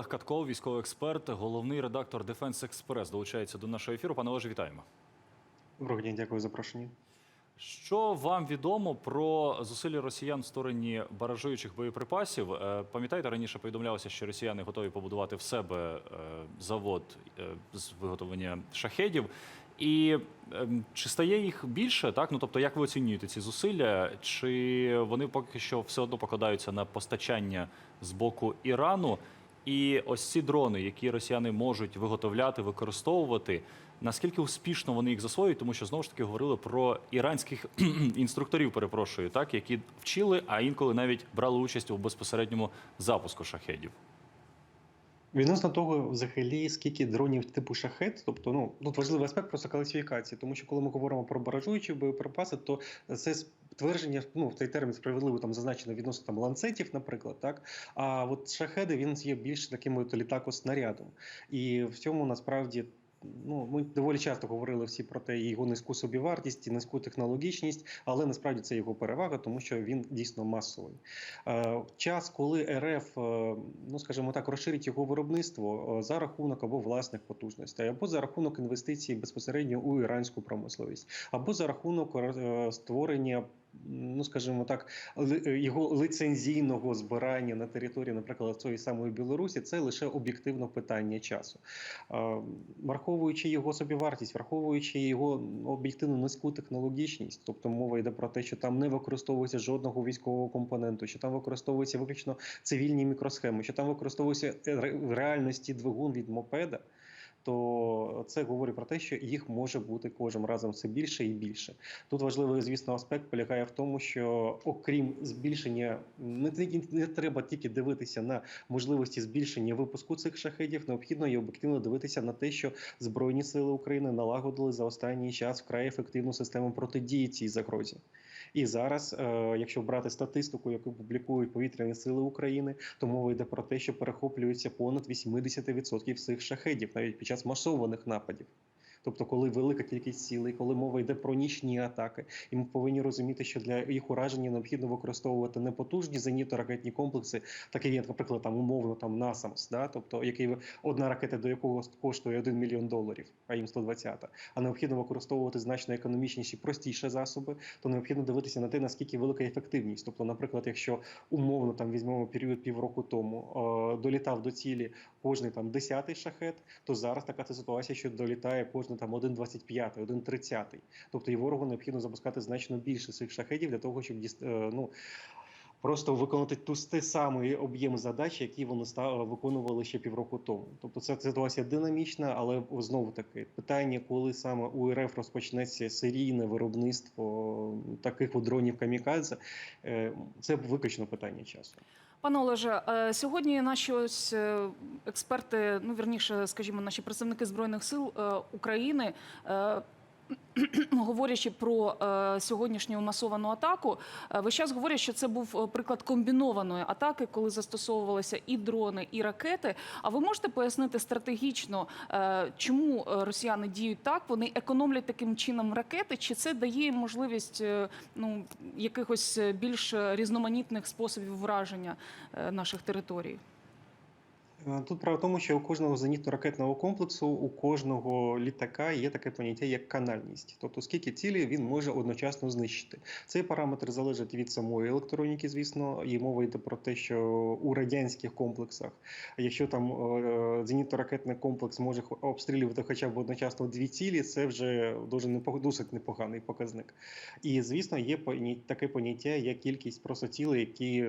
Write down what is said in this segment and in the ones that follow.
Олег Катков, військовий експерт, головний редактор Defense Express, долучається до нашого ефіру. Пане Олеже, вітаємо. Доброго дня, дякую за запрошення. Що вам відомо про зусилля росіян в стороні баражуючих боєприпасів? Е, Пам'ятаєте, раніше повідомлялося, що росіяни готові побудувати в себе е, завод е, з виготовлення шахедів. І ем, чи стає їх більше? Так, ну тобто, як ви оцінюєте ці зусилля? Чи вони поки що все одно покладаються на постачання з боку Ірану? І ось ці дрони, які росіяни можуть виготовляти, використовувати, наскільки успішно вони їх засвоюють, тому що знову ж таки говорили про іранських інструкторів, перепрошую, так які вчили, а інколи навіть брали участь у безпосередньому запуску шахедів. Відносно того, взагалі, скільки дронів типу шахет, тобто ну тут важливий аспект просто класифікації, тому що коли ми говоримо про баражуючі боєприпаси, то це твердження, ну цей термін справедливо там зазначено відносно там ланцетів, наприклад, так. А от шахеди він є більш таким от літако-снарядом. І в цьому насправді. Ну, ми доволі часто говорили всі про те, його низьку собівартість, і низьку технологічність, але насправді це його перевага, тому що він дійсно масовий. Е, час, коли РФ, е, ну скажімо так, розширить його виробництво е, за рахунок або власних потужностей, або за рахунок інвестицій безпосередньо у іранську промисловість, або за рахунок створення. Ну, скажімо так, його лицензійного збирання на території, наприклад, цієї самої Білорусі, це лише об'єктивно питання часу. Е, Враховуючи його собівартість, враховуючи його об'єктивно низьку технологічність, тобто мова йде про те, що там не використовується жодного військового компоненту, що там використовуються виключно цивільні мікросхеми, що там використовується в реальності двигун від мопеда. То це говорить про те, що їх може бути кожним разом все більше і більше. Тут важливий, звісно, аспект полягає в тому, що окрім збільшення, не, не, треба тільки дивитися на можливості збільшення випуску цих шахедів, необхідно і об'єктивно дивитися на те, що Збройні сили України налагодили за останній час вкрай ефективну систему протидії цій загрозі. І зараз, е, якщо брати статистику, яку публікують повітряні сили України, то мова йде про те, що перехоплюється понад 80% всіх шахедів, навіть під час масованих нападів. Тобто, коли велика кількість цілей, коли мова йде про нічні атаки, і ми повинні розуміти, що для їх ураження необхідно використовувати не потужні зенітно-ракетні комплекси, такі як, наприклад, там умовно там НАСАМС, да? тобто який одна ракета до якого коштує 1 мільйон доларів, а їм 120, а необхідно використовувати значно економічніші, простіші засоби, то необхідно дивитися на те, наскільки велика ефективність. Тобто, наприклад, якщо умовно там візьмемо період півроку тому, е, долітав до цілі кожний там десятий шахет, то зараз така ситуація, що долітає кожен там 1,25, 1,30. Тобто і ворогу необхідно запускати значно більше цих шахетів для того, щоб е, ну. Просто виконати ту той самий об'єм задач, які вони ста- виконували ще півроку тому. Тобто це ситуація динамічна, але знову таки питання, коли саме у РФ розпочнеться серійне виробництво таких дронів камікадзе, е, це виключно питання часу. Пане Олеже, е, сьогодні наші ось е, експерти, ну вірніше, скажімо, наші представники збройних сил е, України. Говорячи про е, сьогоднішню масовану атаку, е, весь час говорять, що це був е, приклад комбінованої атаки, коли застосовувалися і дрони, і ракети. А ви можете пояснити стратегічно, е, чому е, росіяни діють так? Вони економлять таким чином ракети, чи це дає їм можливість е, ну якихось е, більш різноманітних способів враження е, наших територій? Е, Тут право тому, що у кожного зенітно-ракетного комплексу, у кожного літака є таке поняття як канальність, тобто скільки цілі він може одночасно знищити. Цей параметр залежить від самої електроніки, звісно, і мова йде про те, що у радянських комплексах, якщо там е, зенітно-ракетний комплекс може обстрілювати хоча б одночасно дві цілі, це вже дуже досить непоганий показник. І звісно, є таке поняття, як кількість просто цілей, які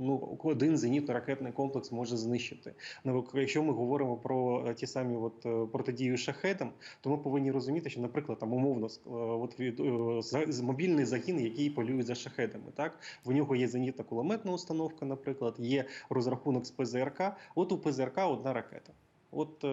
ну один зенітно-ракетний комплекс може знищити. Ну, якщо ми говоримо про е, ті самі от е, протидію шахетам, то ми повинні розуміти, що, наприклад, там умовно е, от від мобільний загін, який полює за шахетами, так в нього є зенітна кулеметна установка, наприклад, є розрахунок з ПЗРК. От у ПЗРК одна ракета. От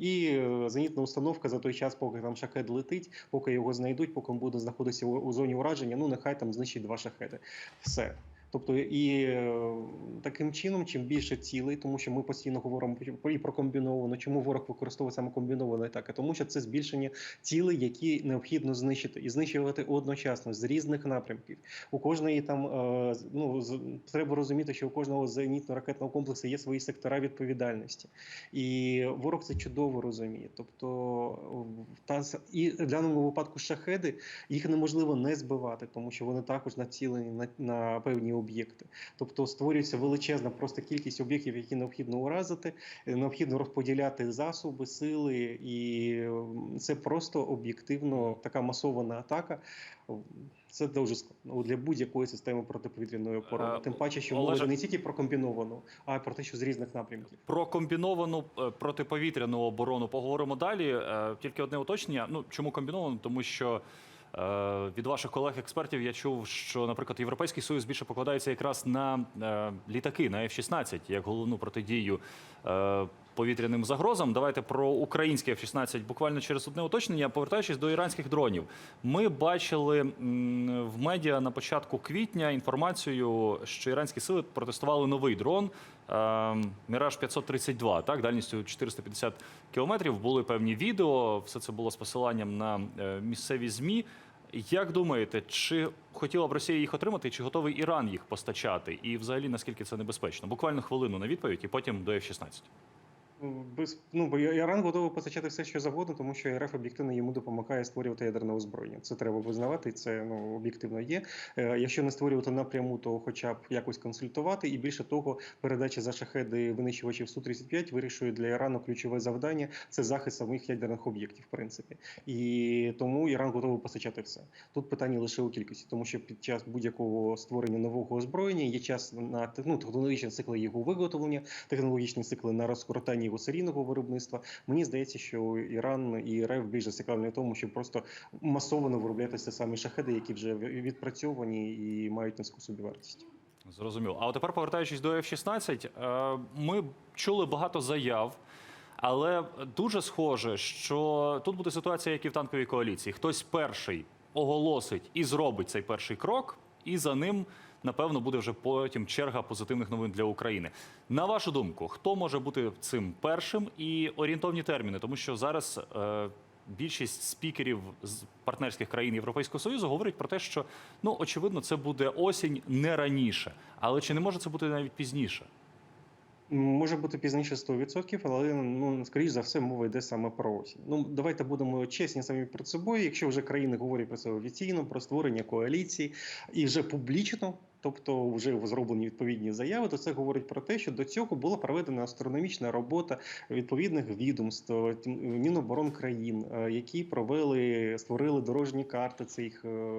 і зенітна установка за той час, поки там шахет летить, поки його знайдуть, поки він буде знаходитися у зоні ураження, ну нехай там знищить два шахети. Все. Тобто і е, таким чином, чим більше цілей, тому що ми постійно говоримо і про комбіновано. Чому ворог використовує саме комбіновані атаки? Тому що це збільшення цілей, які необхідно знищити, і знищувати одночасно з різних напрямків. У кожної там е, ну треба розуміти, що у кожного зенітно-ракетного комплексу є свої сектора відповідальності, і ворог це чудово розуміє. Тобто, та і в даному випадку шахеди їх неможливо не збивати, тому що вони також націлені на, на певні об'єкти. Тобто створюється величезна просто кількість об'єктів, які необхідно уразити, е, необхідно розподіляти засоби, сили, і це просто об'єктивно така масована атака. Це дуже складно для будь-якої системи протиповітряної оборони. Е, Тим паче, що мова не тільки про комбіновану, а й про те, що з різних напрямків. Про комбіновану е, протиповітряну оборону поговоримо далі. Тільки одне уточнення. Ну чому комбіновану? Тому що від ваших колег-експертів я чув, що, наприклад, Європейський Союз більше покладається якраз на е, літаки, на F-16, як головну протидію е, повітряним загрозам. Давайте про український F-16 буквально через одне уточнення. Повертаючись до іранських дронів, ми бачили в медіа на початку квітня інформацію, що іранські сили протестували новий дрон. Ем, Міраж 532, так, дальністю 450 кілометрів. Були певні відео. Все це було з посиланням на е, місцеві змі. Як думаєте, чи хотіла б Росія їх отримати, чи готовий Іран їх постачати? І взагалі наскільки це небезпечно? Буквально хвилину на відповідь, і потім до F-16. Без ну бо Іран готовий постачати все, що завгодно, тому що РФ об'єктивно йому допомагає створювати ядерне озброєння. Це треба визнавати, це ну об'єктивно є. Е, якщо не створювати напряму, то хоча б якось консультувати. І більше того, передача за шахеди винищувачів су 35 вирішує для Ірану ключове завдання це захист самих ядерних об'єктів, в принципі. І тому Іран готовий постачати все. Тут питання лише у кількості, тому що під час будь-якого створення нового озброєння є час на ну, технологічні цикли його виготовлення, технологічні цикли на розкоротання його серійного виробництва. Мені здається, що Іран і РФ більш зацікавлені в тому, щоб просто масово вироблятися самі шахеди, які вже відпрацьовані і мають низьку собівартість. Зрозуміло. А от тепер повертаючись до F-16, е, ми чули багато заяв. Але дуже схоже, що тут буде ситуація, як і в танковій коаліції. Хтось перший оголосить і зробить цей перший крок, і за ним, напевно, буде вже потім черга позитивних новин для України. На вашу думку, хто може бути цим першим і орієнтовні терміни? Тому що зараз е, більшість спікерів з партнерських країн Європейського Союзу говорять про те, що ну очевидно, це буде осінь не раніше. Але чи не може це бути навіть пізніше? Може бути пізніше 100%, але ну скоріш за все мова йде саме про осінь. Ну давайте будемо чесні самі перед собою. Якщо вже країни говорять про це офіційно, про створення коаліції і вже публічно. Тобто вже зроблені відповідні заяви, то це говорить про те, що до цього була проведена астрономічна робота відповідних відомств Міноборон країн, е, які провели створили дорожні карти цих е,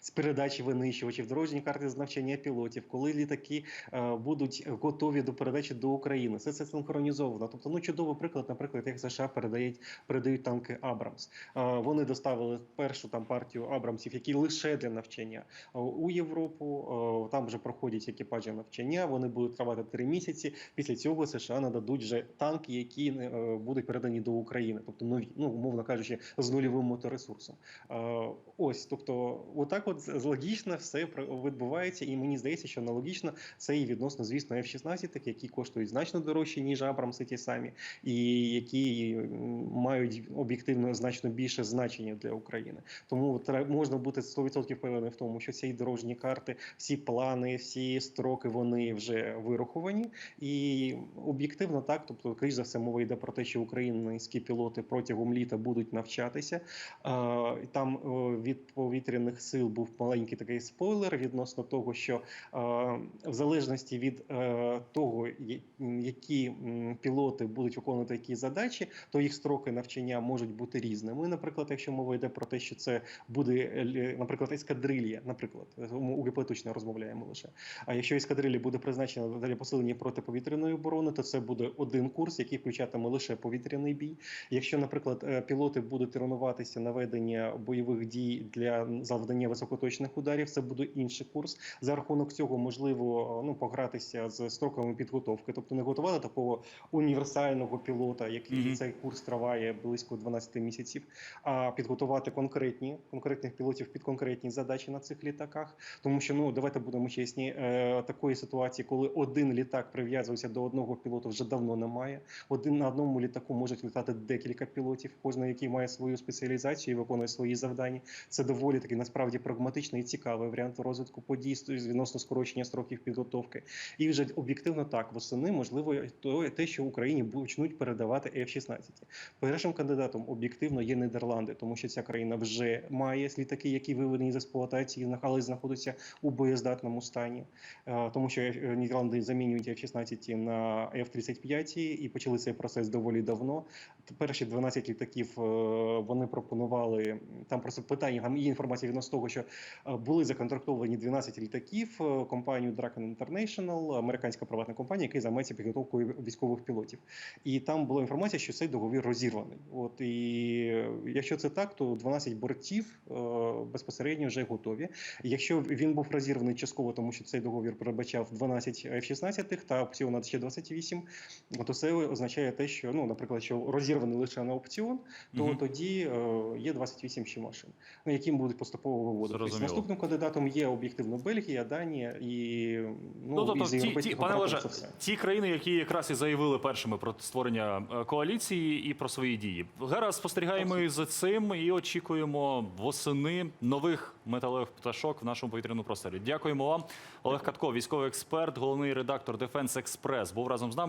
з передачі винищувачів, дорожні карти з навчання пілотів, коли літаки е, будуть готові до передачі до України. Все це синхронізовано. Тобто, ну чудовий приклад, наприклад, як США передають передають танки Абрамс. Вони доставили першу там партію Абрамсів, які лише для навчання у Європу. Е, Там вже проходять екіпажі навчання. Вони будуть тривати три місяці. Після цього США нададуть вже танки, які е, будуть передані до України, тобто нові, ну умовно кажучи, з нульовим моторесурсом. Е, Ось, тобто, отак, от логічно все відбувається, і мені здається, що аналогічно це і відносно, звісно, F-16, які коштують значно дорожче, ніж Абрамси ті самі, і які мають об'єктивно значно більше значення для України. Тому можна бути 100% впевнений в тому, що ці дорожні карти, всі плани, всі строки вони вже вираховані. І об'єктивно так, тобто, крізь за все, мова йде про те, що українські пілоти протягом літа будуть навчатися. Там е, від повітряних сил був маленький такий спойлер відносно того, що е, в залежності від е, того, які пілоти будуть виконувати які задачі, то їх строки навчання можуть бути різними. Наприклад, якщо мова йде про те, що це буде, наприклад, ескадрилья, наприклад, ми УГП точно розмовляємо лише. А якщо ескадрилля буде призначена для посилення протиповітряної оборони, то це буде один курс, який включатиме лише повітряний бій. Якщо, наприклад, е, пілоти будуть тренуватися на ведення бойових дій для завдання високоточних ударів, це буде інший курс. За рахунок цього можливо ну погратися з строками підготовки, тобто не готувати такого універсального пілота, який Мгм. цей курс триває близько 12 місяців, а підготувати конкретні конкретних пілотів під конкретні задачі на цих літаках. Тому що ну давайте будемо чесні, е, такої ситуації, коли один літак прив'язується до одного пілота, вже давно немає. Один на одному літаку можуть літати декілька пілотів, кожен який має свою спеціалізацію і виконує свої завдання. Це доволі таки насправді прагматичний і цікавий варіант розвитку подій відносно скорочення строків підготовки. І вже об'єктивно так восени можливо те, що Україні почнуть передавати F-16. Першим кандидатом об'єктивно є Нідерланди, тому що ця країна вже має літаки, які виведені з експлуатації, але знаходяться у боєздатному стані, Е, тому що е, Нідерланди замінюють F-16 на F-35 і почали цей процес доволі давно. Перші 12 літаків е, вони пропонували там просто питання. Там є інформація відносно того, що е, були законтрактовані 12 літаків е, компанією Dragon International, американська приватна компанія, яка займається підготовкою військових пілотів. І там була інформація, що цей договір розірваний. От і якщо це так, то 12 бортів безпосередньо вже готові. Якщо він був розірваний частково, тому що цей договір передбачав 12 F-16 та опціон на ще 28, то це означає те, що ну, наприклад, що розірваний лише на опціон, то Мгм. тоді е, є 28 ще машин, ну, які будуть поступово виводити. Зрозуміло. Наступним кандидатом є об'єктивно Бельгія, Данія і ну, Ну, тобто, із ті, ті, пане все. ті країни, які якраз і заявили першими про створення е, коаліції і про свої дії. Зараз спостерігаємо і за цим і очікуємо восени нових металевих пташок в нашому повітряному просторі. Дякуємо вам. Олег Катко, військовий експерт, головний редактор Дефенс Експрес, був разом з нами.